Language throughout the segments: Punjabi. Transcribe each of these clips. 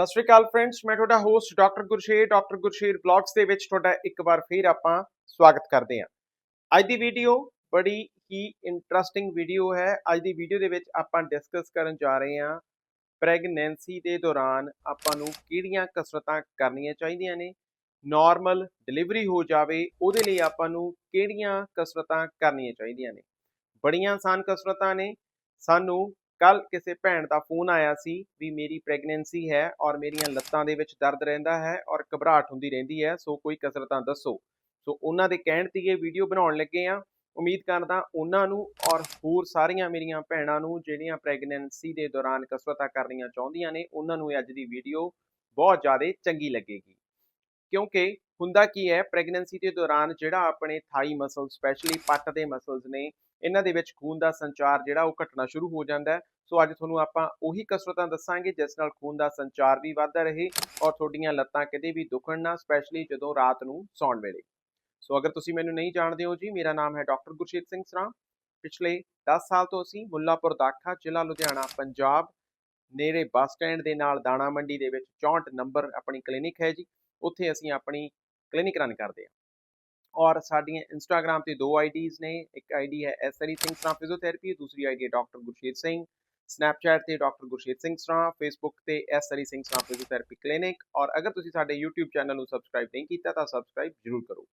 ਸਤਿ ਸ਼੍ਰੀ ਅਕਾਲ ਫਰੈਂਡਸ ਮੈਂ ਤੁਹਾਡਾ host doctor Gursher doctor Gursher blogs ਦੇ ਵਿੱਚ ਤੁਹਾਡਾ ਇੱਕ ਵਾਰ ਫੇਰ ਆਪਾਂ ਸਵਾਗਤ ਕਰਦੇ ਹਾਂ। ਅੱਜ ਦੀ ਵੀਡੀਓ ਬੜੀ ਹੀ ਇੰਟਰਸਟਿੰਗ ਵੀਡੀਓ ਹੈ। ਅੱਜ ਦੀ ਵੀਡੀਓ ਦੇ ਵਿੱਚ ਆਪਾਂ ਡਿਸਕਸ ਕਰਨ ਜਾ ਰਹੇ ਹਾਂ ਪ੍ਰੈਗਨੈਂਸੀ ਦੇ ਦੌਰਾਨ ਆਪਾਂ ਨੂੰ ਕਿਹੜੀਆਂ ਕਸਰਤਾਂ ਕਰਨੀਆਂ ਚਾਹੀਦੀਆਂ ਨੇ ਨਾਰਮਲ ਡਿਲੀਵਰੀ ਹੋ ਜਾਵੇ, ਉਹਦੇ ਲਈ ਆਪਾਂ ਨੂੰ ਕਿਹੜੀਆਂ ਕਸਰਤਾਂ ਕਰਨੀਆਂ ਚਾਹੀਦੀਆਂ ਨੇ। ਬੜੀਆਂ ਆਸਾਨ ਕਸਰਤਾਂ ਨੇ, ਸਾਨੂੰ ਕੱਲ ਕਿਸੇ ਭੈਣ ਦਾ ਫੋਨ ਆਇਆ ਸੀ ਵੀ ਮੇਰੀ ਪ੍ਰੈਗਨੈਂਸੀ ਹੈ ਔਰ ਮੇਰੀਆਂ ਲੱਤਾਂ ਦੇ ਵਿੱਚ ਦਰਦ ਰਹਿੰਦਾ ਹੈ ਔਰ ਘਬਰਾਹਟ ਹੁੰਦੀ ਰਹਿੰਦੀ ਹੈ, ਸੋ ਕੋਈ ਕਸਰਤਾਂ ਦੱਸੋ। ਸੋ ਉਹਨਾਂ ਦੇ ਕਹਿਣ ਤੇ ਇਹ ਵੀਡੀਓ ਬਣਾਉਣ ਲੱਗੇ ਆ ਉਮੀਦ ਕਰਦਾ ਉਹਨਾਂ ਨੂੰ ਔਰ ਹੋਰ ਸਾਰੀਆਂ ਮੇਰੀਆਂ ਭੈਣਾਂ ਨੂੰ ਜਿਹੜੀਆਂ ਪ੍ਰੈਗਨੈਂਸੀ ਦੇ ਦੌਰਾਨ ਕਸਰਤਾਂ ਕਰਨੀਆਂ ਚਾਹੁੰਦੀਆਂ ਨੇ, ਉਹਨਾਂ ਨੂੰ ਇਹ ਅੱਜ ਦੀ ਵੀਡੀਓ ਬਹੁਤ ਜ਼ਿਆਦਾ ਚੰਗੀ ਲੱਗੇਗੀ। ਕਿਉਂਕਿ ਹੁੰਦਾ ਕੀ ਹੈ ਪ੍ਰੈਗਨੈਂਸੀ ਦੇ ਦੌਰਾਨ ਜਿਹੜਾ ਆਪਣੇ ਥਾਈ ਮਸਲ ਸਪੈਸ਼ਲੀ ਪੱਟ ਦੇ ਮਸਲਸ ਨੇ ਇਹਨਾਂ ਦੇ ਵਿੱਚ ਖੂਨ ਦਾ ਸੰਚਾਰ ਜਿਹੜਾ ਉਹ ਘਟਣਾ ਸ਼ੁਰੂ ਹੋ ਜਾਂਦਾ ਹੈ। ਸੋ ਅੱਜ ਤੁਹਾਨੂੰ ਆਪਾਂ ਉਹੀ ਕਸਰਤਾਂ ਦੱਸਾਂਗੇ ਜਿਸ ਨਾਲ ਖੂਨ ਦਾ ਸੰਚਾਰ ਵੀ ਵੱਧਦਾ ਰਹੇ ਔਰ ਤੁਹਾਡੀਆਂ ਲੱਤਾਂ ਕਦੇ ਵੀ ਦੁਖਣ ਨਾ ਸਪੈਸ਼ਲੀ ਜਦੋਂ ਰਾਤ ਨੂੰ ਸੌਣ ਵੇਲੇ। ਸੋ ਅਗਰ ਤੁਸੀਂ ਮੈਨੂੰ ਨਹੀਂ ਜਾਣਦੇ ਹੋ ਜੀ, ਮੇਰਾ ਨਾਮ ਹੈ ਡਾਕਟਰ ਗੁਰਸ਼ੇਤ ਸਿੰਘ ਸਰਾਂ ਪਿਛਲੇ 10 ਸਾਲ ਤੋਂ ਅਸੀਂ ਮੁੱਲਾਪੁਰ ਦਾਖਾ, ਜ਼ਿਲ੍ਹਾ ਲੁਧਿਆਣਾ, ਪੰਜਾਬ, ਨੇੜੇ ਬੱਸ ਸਟੈਂਡ ਦੇ ਨਾਲ ਦਾਣਾ ਮੰਡੀ ਦੇ ਵਿੱਚ 64 ਨੰਬਰ ਆਪਣੀ ਕਲੀਨਿਕ ਹੈ ਜੀ। ਉੱਥੇ ਅਸੀਂ ਆਪਣੀ ਕਲੀਨਿਕ ਰਨ ਕਰਦੇ ਹਾਂ। ਔਰ ਸਾਡੀਆਂ ਇੰਸਟਾਗ੍ਰam ਤੇ ਦੋ ਆਈਡੀਜ਼ ਨੇ, ਇੱਕ ਆਈਡੀ ਹੈ ਐਸਰੀ ਸਿੰਘ ਸਰਾਂ ਫਿਜ਼ੀਓਥੈਰੇਪੀ ਦੂਸਰੀ ਆਈਡੀ ਹੈ ਡਾਕਟਰ ਗੁਰਸ਼ੇਤ ਸਿੰਘ ਸਨੈਪਚੈਟ ਤੇ ਡਾਕਟਰ ਗੁਰਸ਼ੇਤ ਸਿੰਘ ਸਰਾਂ ਫੇਸਬੁੱਕ ਤੇ ਐਸਰੀ ਸਿੰਘ ਸਰਾਂ ਫਿਜ਼ੀਓਥੈਰੇਪੀ ਕਲੀਨਿਕ ਔਰ ਅਗਰ ਤੁਸੀਂ ਸਾਡੇ YouTube ਚੈਨਲ ਨੂੰ ਸਬਸਕ੍ਰਾਈਬ ਨਹੀਂ ਕੀਤਾ ਤਾਂ ਸਬਸਕ੍ਰਾਈਬ ਜ਼ਰੂਰ ਕਰੋ।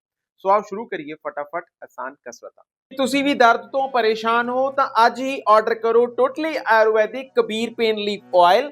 ਸੋ ਆਓ ਸ਼ੁਰੂ ਕਰੀਏ ਫਟਾਫਟ ਆਸਾਨ ਕਸਰਤਾਂ। ਤੁਸੀਂ ਵੀ ਦਰਦ ਤੋਂ ਪਰੇਸ਼ਾਨ ਹੋ ਤਾਂ ਅੱਜ ਹੀ ਆਰਡਰ ਕਰੋ totally Ayurvedic Kabir pain leaf oil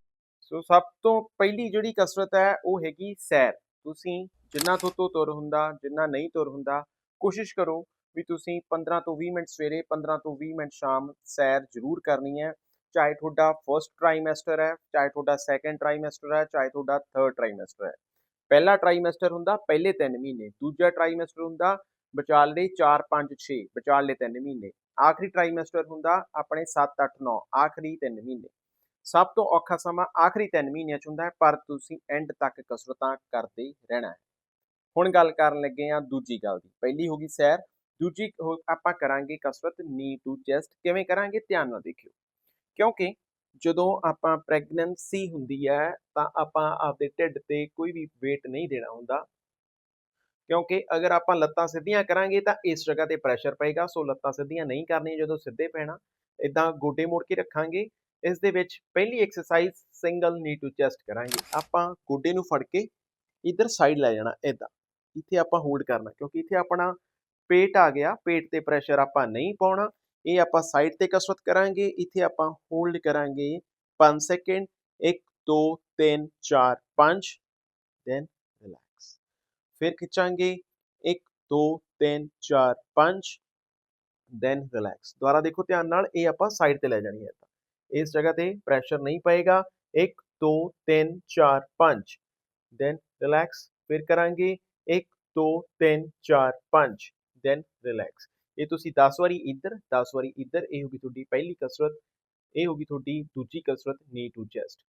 ਸੋ ਸਭ ਤੋਂ ਪਹਿਲੀ ਜਿਹੜੀ ਕਸਰਤ ਹੈ ਉਹ ਹੈਗੀ ਸੈਰ। ਤੁਸੀਂ ਜਿੰਨਾ ਤੋਂ ਤੋਂ ਤੁਰ ਹੁੰਦਾ, ਜਿੰਨਾ ਨਹੀਂ ਤੁਰ ਹੁੰਦਾ, ਕੋਸ਼ਿਸ਼ ਕਰੋ ਵੀ ਤੁਸੀਂ 15 ਤੋਂ 20 ਮਿੰਟ ਸਵੇਰੇ 15 ਤੋਂ 20 ਮਿੰਟ ਸ਼ਾਮ ਸੈਰ ਜ਼ਰੂਰ ਕਰਨੀ ਹੈ। ਚਾਹੇ ਤੁਹਾਡਾ ਫਰਸਟ ਟ੍ਰਾਈਮੈਸਟਰ ਹੈ, ਚਾਹੇ ਤੁਹਾਡਾ ਸੈਕੰਡ ਟ੍ਰਾਈਮੈਸਟਰ ਹੈ, ਚਾਹੇ ਤੁਹਾਡਾ ਥਰਡ ਟ੍ਰਾਈਮੈਸਟਰ ਹੈ। ਪਹਿਲਾ ਟ੍ਰਾਈਮੈਸਟਰ ਹੁੰਦਾ ਪਹਿਲੇ 3 ਮਹੀਨੇ, ਦੂਜਾ ਟ੍ਰਾਈਮੈਸਟਰ ਹੁੰਦਾ ਵਿਚਾਲੇ 4 5 6 ਵਿਚਾਲੇ 3 ਮਹੀਨੇ। ਆਖਰੀ ਟ੍ਰਾਈਮੈਸਟਰ ਹੁੰਦਾ ਆਪਣੇ 7 8 9 ਆਖਰੀ 3 ਮਹੀਨੇ। ਸਭ ਤੋਂ ਔਖਾ ਸਮਾਂ ਆਖਰੀ 3 ਮਹੀਨਿਆਂ ਚ ਹੁੰਦਾ ਹੈ, ਪਰ ਤੁਸੀਂ ਐਂਡ ਤੱਕ ਕਸਰਤਾਂ ਕਰਦੇ ਰਹਿਣਾ ਹੈ। ਹੁਣ ਗੱਲ ਕਰਨ ਲੱਗੇ ਆ ਦੂਜੀ ਗੱਲ ਦੀ। ਪਹਿਲੀ ਹੋ ਗਈ ਸੈਰ, ਦੂਜੀ ਆਪਾਂ ਕਰਾਂਗੇ ਕਸਰਤ ਨੀ ਟੂ ਚੈਸਟ ਕਿਵੇਂ ਕਰਾਂਗੇ? ਧਿਆਨ ਨਾਲ ਦੇਖਿਓ। ਕਿਉਂਕਿ ਜਦੋਂ ਆਪਾਂ ਪ੍ਰੈਗਨੈਂਸੀ ਹੁੰਦੀ ਹੈ, ਤਾਂ ਆਪਾਂ ਆਪਦੇ ਢਿੱਡ ਤੇ ਕੋਈ ਵੀ weight ਨਹੀਂ ਦੇਣਾ ਹੁੰਦਾ। ਕਿਉਂਕਿ ਅਗਰ ਆਪਾਂ ਲੱਤਾਂ ਸਿੱਧੀਆਂ ਕਰਾਂਗੇ, ਤਾਂ ਇਸ ਜਗ੍ਹਾ ਤੇ ਪ੍ਰੈਸ਼ਰ ਪਏਗਾ। ਸੋ ਲੱਤਾਂ ਸਿੱਧੀਆਂ ਨਹੀਂ ਕਰਨੀਆਂ ਜਦੋਂ ਸਿੱਧੇ ਪੈਣਾ। ਇਦਾਂ ਗੋਡੇ ਮੋੜ ਕੇ ਰੱਖਾਂਗੇ। ਇਸ ਦੇ ਵਿੱਚ ਪਹਿਲੀ exercise single knee to chest ਕਰਾਂਗੇ। ਆਪਾਂ ਗੋਡੇ ਨੂੰ ਫੜ ਕੇ ਇਧਰ ਸਾਈਡ ਲੈ ਜਾਣਾ ਇਦਾਂ ਇੱਥੇ ਆਪਾਂ ਹੋਲਡ ਕਰਨਾ, ਕਿਉਂਕਿ ਇੱਥੇ ਆਪਣਾ ਪੇਟ ਆ ਗਿਆ, ਪੇਟ ਤੇ ਪ੍ਰੈਸ਼ਰ ਆਪਾਂ ਨਹੀਂ ਪਾਉਣਾ। ਇਹ ਆਪਾਂ ਸਾਈਡ ਤੇ ਕਸਰਤ ਕਰਾਂਗੇ, ਇੱਥੇ ਆਪਾਂ ਹੋਲਡ ਕਰਾਂਗੇ 5 ਸੈਕਿੰਡ 1 2 3 4 5 ਦੈਨ ਰਿਲੈਕਸ ਫਿਰ ਖਿੱਚਾਂਗੇ 1 2 3 4 5 ਦੈਨ ਰਿਲੈਕਸ ਦੁਬਾਰਾ ਦੇਖੋ ਧਿਆਨ ਨਾਲ ਇਹ ਆਪਾਂ ਸਾਈਡ ਤੇ ਲੈ ਜਾਣੀ ਹੈ। ਇਸ ਜਗ੍ਹਾ ਤੇ ਪ੍ਰੈਸ਼ਰ ਨਹੀਂ ਪਏਗਾ 1 2 3 4 5 ਦੈਨ ਰਿਲੈਕਸ ਫਿਰ ਕਰਾਂਗੇ 1 2 3 4 5 ਦੈਨ ਰਿਲੈਕਸ ਇਹ ਤੁਸੀਂ 10 ਵਾਰੀ ਇੱਧਰ 10 ਵਾਰੀ ਇੱਧਰ ਇਹ ਹੋਗੀ ਤੁਹਾਡੀ ਪਹਿਲੀ ਕਸਰਤ ਇਹ ਹੋਗੀ ਤੁਹਾਡੀ ਦੂਜੀ ਕਸਰਤ ਨੀ ਟੂ ਚੈਸਟ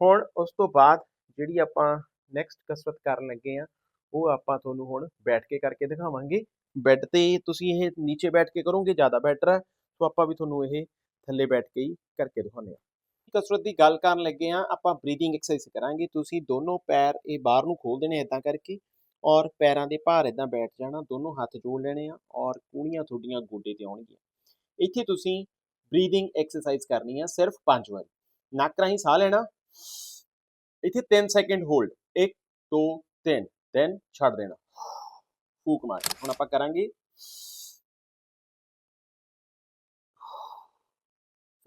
ਹੁਣ ਉਸ ਤੋਂ ਬਾਅਦ ਜਿਹੜੀ ਆਪਾਂ ਨੈਕਸਟ ਕਸਰਤ ਕਰਨ ਲੱਗੇ ਆ ਉਹ ਆਪਾਂ ਤੁਹਾਨੂੰ ਹੁਣ ਬੈਠ ਕੇ ਕਰਕੇ ਦਿਖਾਵਾਂਗੇ ਬੈੱਡ ਤੇ ਤੁਸੀਂ ਇਹ ਨੀਚੇ ਬੈਠ ਕੇ ਕਰੋਗੇ ਜ਼ਿਆਦਾ ਬੈਟਰ ਹੈ ਸੋ ਆਪਾਂ ਵੀ ਤੁਹਾਨੂੰ ਇਹ ਥੱਲੇ ਬੈਠ ਕੇ ਹੀ ਕਰਕੇ ਦਿਖਾਉਂਦੇ ਆ ਕਸਰਤ ਦੀ ਗੱਲ ਕਰਨ ਲੱਗੇ ਆ ਆਪਾਂ ਬਰੀਥਿੰਗ ਐਕਸਰਸਾਈਜ਼ ਕਰਾਂਗੇ। ਤੁਸੀਂ ਦੋਨੋਂ ਪੈਰ ਇਹ ਬਾਹਰ ਨੂੰ ਖੋਲ ਦੇਣੇ ਇਦਾਂ ਕਰਕੇ ਔਰ ਪੈਰਾਂ ਦੇ ਭਾਰ ਇਦਾਂ ਬੈਠ ਜਾਣਾ, ਦੋਨੋਂ ਹੱਥ ਜੋੜ ਲੈਣੇ ਆ ਔਰ ਕੂਣੀਆਂ ਤੁਹਾਡੀਆਂ ਗੋਡੇ ਤੇ ਆਉਣਗੀਆਂ। ਇੱਥੇ ਤੁਸੀਂ ਬਰੀਥਿੰਗ ਐਕਸਰਸਾਈਜ਼ ਕਰਨੀ ਆ ਸਿਰਫ 5 ਵਾਰੀ। ਨੱਕ ਰਾਹੀਂ ਸਾਹ ਲੈਣਾ। ਇੱਥੇ 3 ਸੈਕਿੰਡ ਹੋਲਡ 1 2 3 ਦੈਨ ਛੱਡ ਦੇਣਾ। ਫੂਕ ਮਾਰ ਹੁਣ ਆਪਾਂ ਕਰਾਂਗੇ।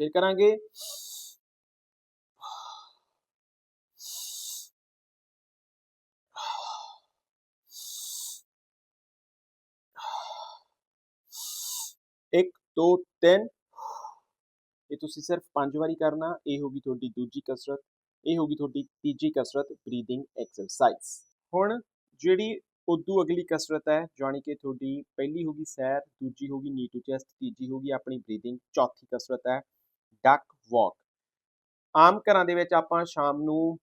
ਫਿਰ ਕਰਾਂਗੇ। ਇੱਕ, ਦੋ, ਤਿੰਨ। ਇਹ ਤੁਸੀਂ ਸਿਰਫ ਪੰਜ ਵਾਰੀ ਕਰਨਾ, ਇਹ ਹੋਗੀ ਤੁਹਾਡੀ ਦੂਜੀ ਕਸਰਤ, ਇਹ ਹੋਗੀ ਤੁਹਾਡੀ ਤੀਜੀ ਕਸਰਤ ਬਰੀਥਿੰਗ ਐਕਸਰਸਾਈਜ਼ ਹੁਣ ਜਿਹੜੀ ਉਦੋਂ ਅਗਲੀ ਕਸਰਤ ਹੈ, ਜਾਣੀ ਕਿ ਤੁਹਾਡੀ ਪਹਿਲੀ ਹੋਗੀ ਸੈਰ, ਦੂਜੀ ਹੋਗੀ ਨੀ ਟੂ ਚੈਸਟ ਤੀਜੀ ਹੋਗੀ ਆਪਣੀ ਬਰੀਥਿੰਗ ਚੌਥੀ ਕਸਰਤ ਹੈ। ਡੱਕ ਵਾਕ ਆਮ ਘਰਾਂ ਦੇ ਵਿੱਚ ਆਪਾਂ ਸ਼ਾਮ ਨੂੰ,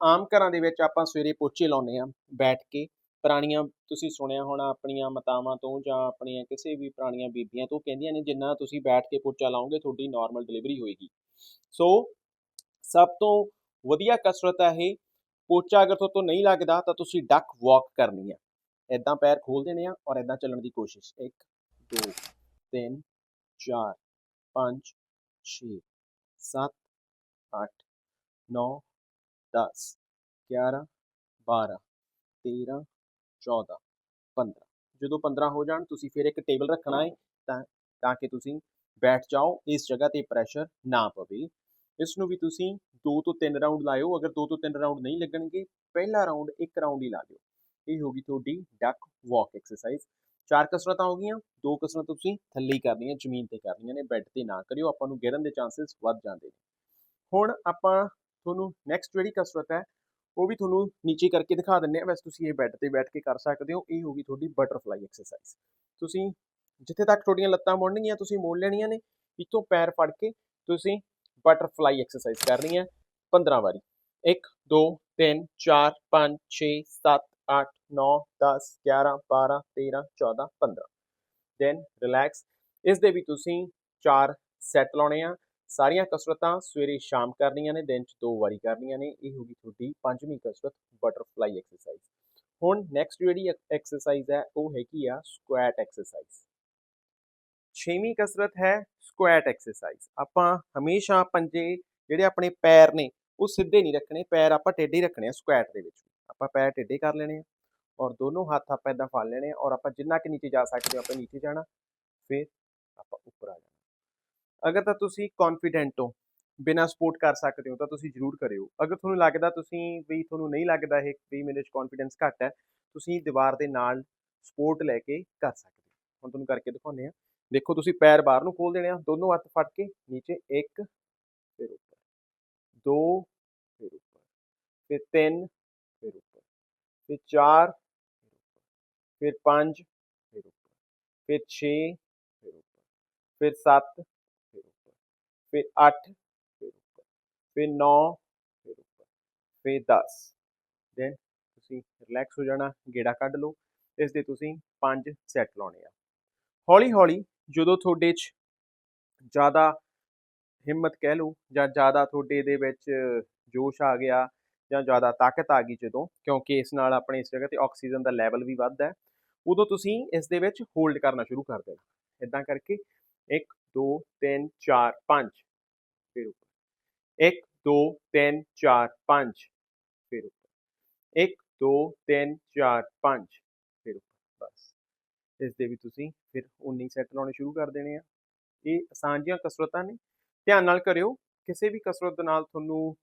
ਆਮ ਘਰਾਂ ਦੇ ਵਿੱਚ ਆਪਾਂ ਸਵੇਰੇ ਪੋਚੇ ਲਾਉਂਦੇ ਆ ਬੈਠ ਕੇ। ਪੁਰਾਣੀਆਂ ਤੁਸੀਂ ਸੁਣਿਆ ਹੋਣਾ ਆਪਣੀਆਂ ਮਾਤਾਵਾਂ ਤੋਂ ਜਾਂ ਆਪਣੀਆਂ ਕਿਸੇ ਵੀ ਪੁਰਾਣੀਆਂ ਬੀਬੀਆਂ ਤੋਂ ਕਹਿੰਦੀਆਂ ਨੇ, ਜਿੰਨਾ ਤੁਸੀਂ ਬੈਠ ਕੇ ਪੋਚਾ ਲਾਓਗੇ, ਤੁਹਾਡੀ ਨਾਰਮਲ ਡਿਲੀਵਰੀ ਹੋਏਗੀ। ਸੋ ਸਭ ਤੋਂ ਵਧੀਆ ਕਸਰਤ ਹੈ ਇਹ, ਪੋਚਾ ਅਗਰ ਤੁਹਾਡੇ ਨਹੀਂ ਲੱਗਦਾ ਤਾਂ ਤੁਸੀਂ ਡੱਕ ਵਾਕ ਕਰਨੀ ਆ ਇਦਾਂ ਪੈਰ ਖੋਲ ਦੇਣੇ ਆ ਔਰ ਇਦਾਂ ਚੱਲਣ ਦੀ ਕੋਸ਼ਿਸ਼। 1 2 3 4 5 6 7 8 9 10 11 12 13 14 15 ਜਦੋਂ 15 ਹੋ ਜਾਣ, ਤੁਸੀਂ ਫਿਰ ਇੱਕ ਟੇਬਲ ਰੱਖਣਾ ਹੈ ਤਾਂ ਤਾਂ ਕਿ ਤੁਸੀਂ ਬੈਠ ਜਾਓ, ਇਸ ਜਗ੍ਹਾ ਤੇ ਪ੍ਰੈਸ਼ਰ ਨਾ ਪਵੇ। ਇਸ ਨੂੰ ਵੀ ਤੁਸੀਂ 2 ਤੋਂ 3 ਰਾਉਂਡ ਲਾਇਓ, ਅਗਰ 2 ਤੋਂ 3 ਰਾਉਂਡ ਨਹੀਂ ਲੱਗਣਗੇ, ਪਹਿਲਾ ਰਾਉਂਡ ਇੱਕ ਰਾਉਂਡ ਹੀ ਲਾ ਦਿਓ। ਇਹ ਹੋਗੀ ਤੁਹਾਡੀ ਡੱਕ ਵਾਕ ਐਕਸਰਸਾਈਜ਼। ਚਾਰ ਕਸਰਤਾਂ ਹੋ ਗਈਆਂ, ਦੋ ਕਸਰਤਾਂ ਤੁਸੀਂ ਥੱਲੇ ਹੀ ਕਰਨੀਆਂ ਜ਼ਮੀਨ ਤੇ ਕਰਨੀਆਂ ਨੇ ਬੈੱਡ ਤੇ ਨਾ ਕਰਿਓ, ਆਪਾਂ ਨੂੰ ਗਿਰਨ ਦੇ ਚਾਂਸਸ ਵੱਧ ਜਾਂਦੇ ਨੇ। ਹੁਣ ਆਪਾਂ ਤੁਹਾਨੂੰ ਨੈਕਸਟ ਜਿਹੜੀ ਕਸਰਤ ਹੈ, ਉਹ ਵੀ ਤੁਹਾਨੂੰ ਨੀਚੇ ਕਰਕੇ ਦਿਖਾ ਦਿੰਨੇ ਆ ਵੈਸੇ ਤੁਸੀਂ ਇਹ ਬੈੱਡ ਤੇ ਬੈਠ ਕੇ ਕਰ ਸਕਦੇ ਹੋ, ਇਹ ਹੋਗੀ ਤੁਹਾਡੀ ਬਟਰਫਲਾਈ ਐਕਸਰਸਾਈਜ਼ ਤੁਸੀਂ ਜਿੱਥੇ ਤੱਕ ਤੁਹਾਡੀਆਂ ਲੱਤਾਂ ਮੁੜਨਗੀਆਂ, ਤੁਸੀਂ ਮੋੜ ਲੈਣੀਆਂ ਨੇ, ਇੱਥੋਂ ਪੈਰ ਫੜ ਕੇ ਤੁਸੀਂ ਬਟਰਫਲਾਈ ਐਕਸਰਸਾਈਜ਼ ਕਰਨੀ ਹੈ 15 ਵਾਰੀ। 1 2 3 4 5 6 7 8 9 10 11 12 13 14 15 ਦੈਨ ਰਿਲੈਕਸ ਇਸ ਦੇ ਵੀ ਤੁਸੀਂ ਚਾਰ ਸੈੱਟ ਲਾਉਣੇ ਆ। ਸਾਰੀਆਂ ਕਸਰਤਾਂ ਸਵੇਰੇ ਸ਼ਾਮ ਕਰਨੀਆਂ ਨੇ, ਦਿਨ 'ਚ ਦੋ ਵਾਰੀ ਕਰਨੀਆਂ ਨੇ। ਇਹ ਹੋਗੀ ਤੁਹਾਡੀ ਪੰਜਵੀਂ ਕਸਰਤ ਬਟਰਫਲਾਈ ਐਕਸਰਸਾਈਜ਼ ਹੁਣ ਨੈਕਸਟ ਜਿਹੜੀ ਐਕਸਰਸਾਈਜ਼ ਹੈ, ਉਹ ਹੈਗੀ ਆ ਸਕੁਐਟ ਐਕਸਰਸਾਈਜ਼ ਛੇਵੀਂ ਕਸਰਤ ਹੈ ਸਕੁਐਟ ਐਕਸਰਸਾਈਜ਼ ਆਪਾਂ ਹਮੇਸ਼ਾ ਪੰਜੇ ਜਿਹੜੇ ਆਪਣੇ ਪੈਰ ਨੇ, ਉਹ ਸਿੱਧੇ ਨਹੀਂ ਰੱਖਣੇ। ਪੈਰ ਆਪਾਂ ਟੇਢੇ ਰੱਖਣੇ ਆ ਸਕੁਐਟ ਦੇ ਵਿੱਚ। ਆਪਾਂ ਪੈਰ ਟੇਢੇ ਕਰ ਲੈਣੇ ਆ। ਔਰ ਦੋਨੋਂ ਹੱਥ ਆਪਾਂ ਇਦਾਂ ਫੜ ਲੈਣੇ ਆ, ਔਰ ਆਪਾਂ ਜਿੰਨਾ ਕਿ ਨੀਚੇ ਜਾ ਸਕਦੇ ਹੋ, ਆਪਾਂ ਨੀਚੇ ਜਾਣਾ, ਫਿਰ ਆਪਾਂ ਉੱਪਰ ਆ ਜਾਣਾ। ਅਗਰ ਤਾਂ ਤੁਸੀਂ ਕੌਨਫੀਡੈਂਟ ਹੋ, ਬਿਨਾਂ ਸਪੋਰਟ ਕਰ ਸਕਦੇ ਹੋ, ਤਾਂ ਤੁਸੀਂ ਜ਼ਰੂਰ ਕਰਿਓ। ਅਗਰ ਤੁਹਾਨੂੰ ਲੱਗਦਾ ਤੁਸੀਂ ਵੀ ਤੁਹਾਨੂੰ ਨਹੀਂ ਲੱਗਦਾ ਇਹ ਵੀ ਮੇਰੇ 'ਚ ਕੌਨਫੀਡੈਂਸ ਘੱਟ ਹੈ, ਤੁਸੀਂ ਦੀਵਾਰ ਦੇ ਨਾਲ ਸਪੋਰਟ ਲੈ ਕੇ ਕਰ ਸਕਦੇ ਹੋ। ਹੁਣ ਤੁਹਾਨੂੰ ਕਰਕੇ ਦਿਖਾਉਂਦੇ ਆ ਦੇਖੋ, ਤੁਸੀਂ ਪੈਰ ਬਾਹਰ ਨੂੰ ਖੋਲ ਦੇਣੇ ਆ, ਦੋਨੋਂ ਹੱਥ ਫੜ ਕੇ, ਨੀਚੇ 1 ਫਿਰ ਉੱਪਰ। 2 ਫਿਰ ਉੱਪਰ। ਫਿਰ 3 ਫਿਰ ਉੱਪਰ। ਫਿਰ 4 ਫਿਰ 5 ਫਿਰ ਉੱਪਰ। ਫਿਰ 6 ਫਿਰ ਉੱਪਰ। ਫਿਰ 7 ਫਿਰ ਉੱਪਰ। ਫਿਰ 8 ਫਿਰ ਉੱਪਰ। ਫਿਰ 9 ਫਿਰ ਉੱਪਰ। ਫਿਰ 10 ਦੈਨ ਤੁਸੀਂ ਰਿਲੈਕਸ ਹੋ ਜਾਣਾ, ਗੇੜਾ ਕੱਢ ਲਓ। ਇਸ ਦੇ ਤੁਸੀਂ 5 ਸੈੱਟ ਲਾਉਣੇ ਆ। ਹੌਲੀ ਹੌਲੀ ਜਦੋਂ ਤੁਹਾਡੇ 'ਚ ਜ਼ਿਆਦਾ ਹਿੰਮਤ ਕਹਿ ਲਓ ਜਾਂ ਜ਼ਿਆਦਾ ਤੁਹਾਡੇ ਦੇ ਵਿੱਚ ਜੋਸ਼ ਆ ਗਿਆ ਜਾਂ ਜ਼ਿਆਦਾ ਤਾਕਤ ਆ ਗਈ ਜਦੋਂ, ਕਿਉਂਕਿ ਇਸ ਨਾਲ ਆਪਣੇ ਇਸ ਜਗ੍ਹਾ ਤੇ ਆਕਸੀਜਨ ਦਾ ਲੈਵਲ ਵੀ ਵੱਧਦਾ ਹੈ ਉਦੋਂ ਤੁਸੀਂ ਇਸ ਦੇ ਵਿੱਚ ਹੋਲਡ ਕਰਨਾ ਸ਼ੁਰੂ ਕਰ ਦੇਣਾ। ਇਦਾਂ ਕਰਕੇ 1 2 3 4 5 ਫਿਰ ਉੱਪਰ। 1 2 3 4 5 ਫਿਰ ਉੱਪਰ। 1 2 3 4 5 ਫਿਰ ਉੱਪਰ। ਬਸ। ਇਸ ਦੇ ਵੀ ਤੁਸੀਂ ਫਿਰ 19 ਸੈੱਟ ਲਾਉਣੇ ਸ਼ੁਰੂ ਕਰ ਦੇਣੇ ਆ। ਇਹ ਆਸਾਨ ਜਿਹੀਆਂ ਕਸਰਤਾਂ ਨੇ। ਧਿਆਨ ਨਾਲ ਕਰਿਓ, ਕਿਸੇ ਵੀ ਕਸਰਤ ਦੇ ਨਾਲ ਤੁਹਾਨੂੰ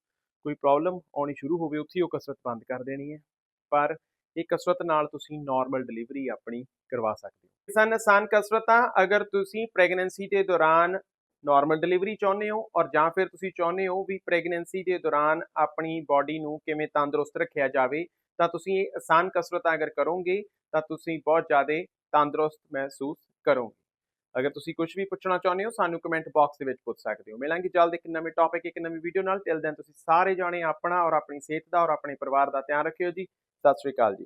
ਕੋਈ ਪ੍ਰੋਬਲਮ ਆਉਣੀ ਸ਼ੁਰੂ ਹੋਵੇ, ਉੱਥੇ ਉਹ ਕਸਰਤ ਬੰਦ ਕਰ ਦੇਣੀ ਹੈ। ਪਰ ਇਹ ਕਸਰਤ ਨਾਲ ਤੁਸੀਂ ਨਾਰਮਲ ਡਿਲੀਵਰੀ ਆਪਣੀ ਕਰਵਾ ਸਕਦੇ ਹੋ। ਇਹ ਸਨ ਆਸਾਨ ਕਸਰਤਾਂ, ਅਗਰ ਤੁਸੀਂ ਪ੍ਰੈਗਨੈਂਸੀ ਦੇ ਦੌਰਾਨ ਨਾਰਮਲ ਡਿਲੀਵਰੀ ਚਾਹੁੰਦੇ ਹੋ ਔਰ ਜਾਂ ਫਿਰ ਤੁਸੀਂ ਚਾਹੁੰਦੇ ਹੋ ਵੀ ਪ੍ਰੈਗਨੈਂਸੀ ਦੇ ਦੌਰਾਨ ਆਪਣੀ ਬਾਡੀ ਨੂੰ ਕਿਵੇਂ ਤੰਦਰੁਸਤ ਰੱਖਿਆ ਜਾਵੇ, ਤਾਂ ਤੁਸੀਂ ਇਹ ਆਸਾਨ ਕਸਰਤਾਂ ਅਗਰ ਕਰੋਗੇ, ਤਾਂ ਤੁਸੀਂ ਬਹੁਤ ਜ਼ਿਆਦਾ ਤੰਦਰੁਸਤ ਮਹਿਸੂਸ ਕਰੋਗੇ। ਅਗਰ ਤੁਸੀਂ ਕੁਝ ਵੀ ਪੁੱਛਣਾ ਚਾਹੁੰਦੇ ਹੋ, ਸਾਨੂੰ ਕਮੈਂਟ ਬਾਕਸ ਦੇ ਵਿੱਚ ਪੁੱਛ ਸਕਦੇ ਹੋ। ਮਿਲਾਂਗੇ ਜਲਦ ਇੱਕ ਨਵੇਂ ਟੌਪਿਕ ਇੱਕ ਨਵੀਂ ਵੀਡੀਓ ਨਾਲ। ਟਿਲ ਦੈਨ ਤੁਸੀਂ ਸਾਰੇ ਜਾਣੇ ਆਪਣਾ ਔਰ ਆਪਣੀ ਸਿਹਤ ਦਾ ਔਰ ਆਪਣੇ ਪਰਿਵਾਰ ਦਾ ਧਿਆਨ ਰੱਖਿਓ ਜੀ। ਸਤਿ ਸ਼੍ਰੀ ਅਕਾਲ ਜੀ